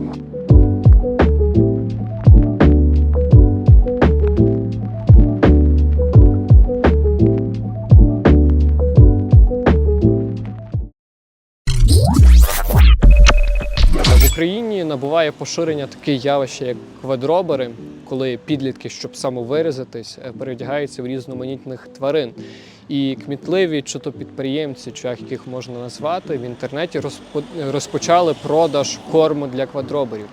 В Україні набуває поширення таке явище, як квадробери, коли підлітки, щоб самовирізатись, е, переодягаються в різноманітних тварин. І кмітливі, чи то підприємці, чи як їх можна назвати, в інтернеті розпо- розпочали продаж корму для квадроберів.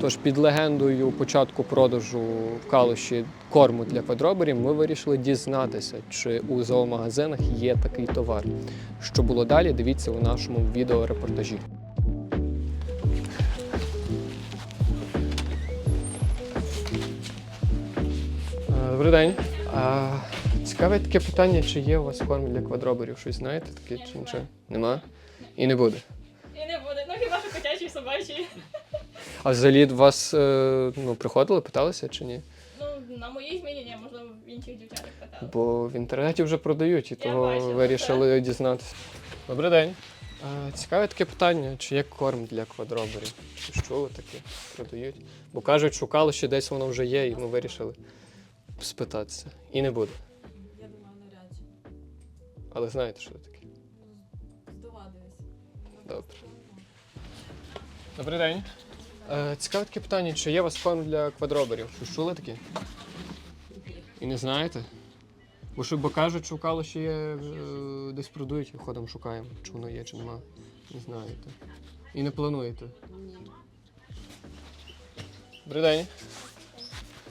Тож під легендою початку продажу в калуші корму для квадроберів ми вирішили дізнатися, чи у зоомагазинах є такий товар. Що було далі, дивіться у нашому відеорепортажі. Е, Добрий день. Цікаве таке питання, чи є у вас корм для квадроберів? Щось знаєте таке чи нічого? Нема? І не буде. І не буде. Ну хіба що котячий собачий. А взагалі до вас е, ну, приходили, питалися чи ні? Ну, на моїй зміні ні, можливо, в інших дівчатах питали. Бо в інтернеті вже продають, і Я того бачила, вирішили дізнатися. Добрий день. Цікаве таке питання, чи є корм для квадроберів? Чи що ви таке продають? Бо кажуть, шукали, що десь воно вже є, і ми вирішили спитатися. І не буде. Але знаєте, що це таке? Здогадуюсь. Добре. Добрий день. Е, цікаве таке питання, чи є у вас корм для квадроберів? Що чули таке? І не знаєте? Бо що, бо кажуть, шукали, що є, е, десь продають, і ходимо шукаємо, чи воно є, чи нема. Не знаєте. І не плануєте. Ні. Добрий день.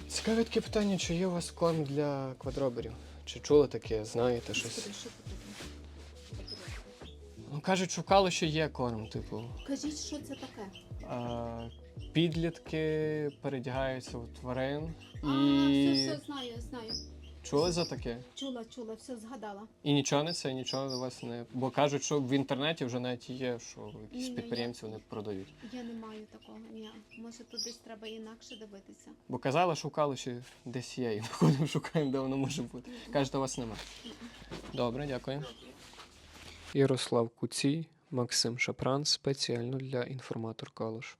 Цікаве таке питання, чи є у вас корм для квадроберів? Чи чули таке, знаєте щось? Ну, кажуть, шукали, що є корм, типу. Кажіть, що це таке? А, підлітки передягаються у тварин і А, все, все, знаю, знаю. Чули за таке? Чула, чула, все згадала. І нічого не це, нічого до вас не. Бо кажуть, що в інтернеті вже навіть є, що якісь Ні, підприємці я- вони продають. Я не маю такого. Ні. Може, тут десь треба інакше дивитися. Бо казали, що в Калуші десь є, і ми ходимо, шукаємо, де воно може бути. Кажете, у вас нема. Добре, дякую. Ярослав Куцій, Максим Шапран спеціально для інформатор Калуш.